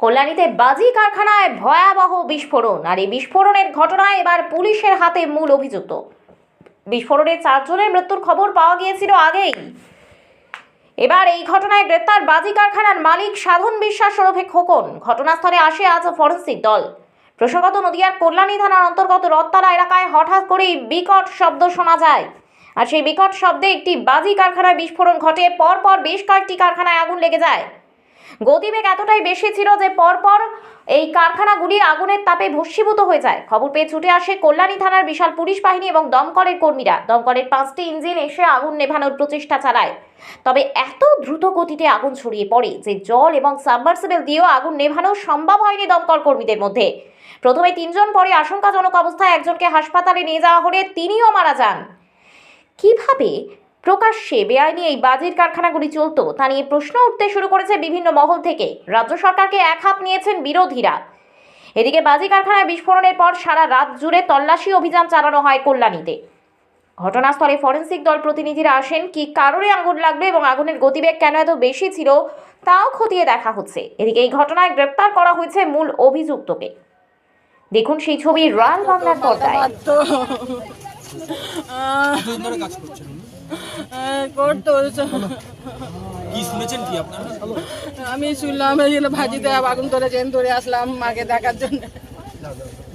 কল্যাণীতে বাজি কারখানায় ভয়াবহ বিস্ফোরণ। আর এই বিস্ফোরণের ঘটনায় এবার পুলিশের হাতে মূল অভিযুক্ত। বিস্ফোরণে চারজনের মৃত্যুর খবর পাওয়া গিয়েছিল আগেই। এবার এই ঘটনায় গ্রেপ্তার বাজি কারখানার মালিক সাধন বিশ্বাস ওরফে খোকন। ঘটনাস্থলে আসে আজ ফরেন্সিক দল। প্রসঙ্গত নদিয়ার কল্যাণী থানার অন্তর্গত রত্তালা এলাকায় হঠাৎ করেই বিকট শব্দ শোনা যায়। আর সেই বিকট শব্দে একটি বাজি কারখানায় বিস্ফোরণ ঘটে। পরপর বেশ কয়েকটি কারখানায় আগুন লেগে যায়। গতিবেগ এতটাই বেশি ছিল যে পরপর এই কারখানাগুলি আগুনের তাপে ভস্মীভূত হয়ে যায়। খবর পেয়ে ছুটে আসে কল্যাণী থানার বিশাল পুলিশ বাহিনী এবং দমকলের কর্মীরা। দমকলের পাঁচটি ইঞ্জিন এসে আগুন নেভানোর প্রচেষ্টা চালায়। তবে এত দ্রুত গতিতে আগুন ছড়িয়ে পড়ে যে জল এবং সাবমার্সিবল দিয়েও আগুন নেভানো সম্ভব হয়নি দমকল কর্মীদের মধ্যে। প্রথমে তিনজন, পরে আশঙ্কাজনক অবস্থায় একজনকে হাসপাতালে নিয়ে যাওয়া হলে তিনিও মারা যান। কীভাবে প্রকাশ্যে বেআইনি এই বাজির কারখানাগুলি চলতো। তা নিয়ে প্রশ্ন উঠতে শুরু করেছে বিভিন্ন মহল থেকে। রাজ্য সরকারকে এক হাত নিয়েছেন বিরোধীরা। এদিকে বাজি কারখানায় বিস্ফোরণের পর সারা রাত জুড়ে তল্লাশি অভিযান চালানো হয় কল্যাণীতে। ঘটনাস্থলে ফরেন্সিক দল প্রতিনিধিরা আসেন, কি কারণে আগুন লাগল এবং আগুনের গতিবেগ কেন এত বেশি ছিল তাও খতিয়ে দেখা হচ্ছে। এদিকে এই ঘটনায় গ্রেপ্তার করা হয়েছে মূল অভিযুক্তকে। দেখুন সেই ছবি রয়্যাল বাংলার পর্দায়। কাজ করছেন করতো। কি শুনেছেন কি আপনারা? আমি শুনলাম ভাজিতে আগুন ধরে চেন ধরে আসলাম মাকে দেখার জন্য।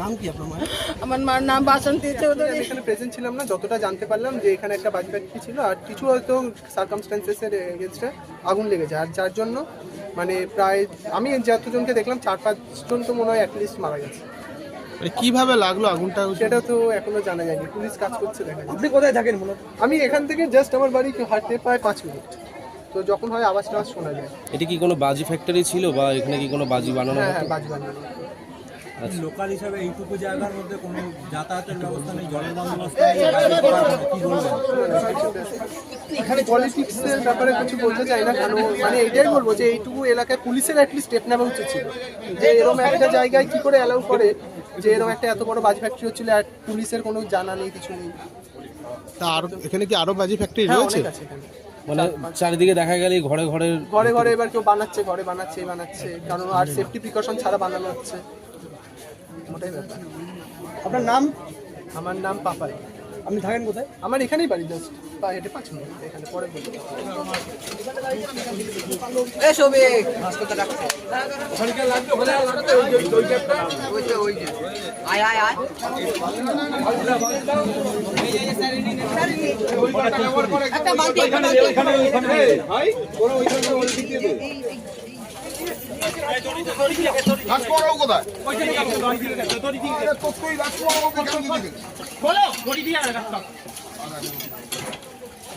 নাম কি আপনার মায়ের? আমার মার নাম বাসন্তী চৌধুরী। আমি এখানে প্রেজেন্ট ছিলাম না যতটা জানতে পারলাম যে এখানে একটা বাজি ফ্যাক্টরি ছিল আর কিছু হয়তো এগেনস্টে আগুন লেগেছে। আর যার জন্য মানে প্রায় আমি যতজনকে দেখলাম চার পাঁচজন তো মনে হয় অ্যাটলিস্ট মারা গেছে। কীভাবে লাগল আগুনটা সেটা তো এখনও জানা যায়নি পুলিশ কাজ করছে দেখা আপনি কোথায় থাকেন মূলত আমি এখান থেকে জাস্ট আমার বাড়ি হাঁটতে প্রায় পাঁচ মিনিট তো যখন হয় আওয়াজ টাওয়াজ শোনা যায় এটা কি কোনো বাজি ফ্যাক্টরি ছিল বা এখানে কি কোনো বাজি বানানো হ্যাঁ হতো হ্যাঁ বাজি লোকাল হিসাবে এইটুকু জায়গার মধ্যে কোনো যাতায়াতের ব্যবস্থা নেই জলের বন্দোবস্ত নেই গাড়ি ঘোড়া নেই, কি বলবেন এখানে পলিটিক্সের ব্যাপারে কিছু বলতে চাই না কারণ মানে এটাই বলব যে এইটুকু এলাকায় পুলিশের অ্যাটলিস্ট স্টেপ নেওয়া উচিত ছিল যে এরকম একটা জায়গায় কি করে অ্যালাউ করে যে এরকম একটা এত বড় বাজি ফ্যাক্টরি হচ্ছিল আর পুলিশের কোনো জানা নেই কিছু নেই। তা আরও এখানে কি আরও বাজি ফ্যাক্টরি হ্যাঁ রয়েছে? অনেক আছে এখানে। মানে চারিদিকে দেখা গেলে ঘরে ঘরে ঘরে ঘরে এবার কেউ বানাচ্ছে ঘরে বানাচ্ছে এই বানাচ্ছে কারণ আর সেফটি প্রিকশন ছাড়া বানানো হচ্ছে। ওটাই ব্যাপার। আপনার নাম? আমার নাম পাপাই। আপনি থাকেন কোথায়? আমার এখানেই বাড়ি জাস্ট পা হেঁটে পাঁচ মিনিট এখানে পরে বলব রাজকুমারবাবু কোথায়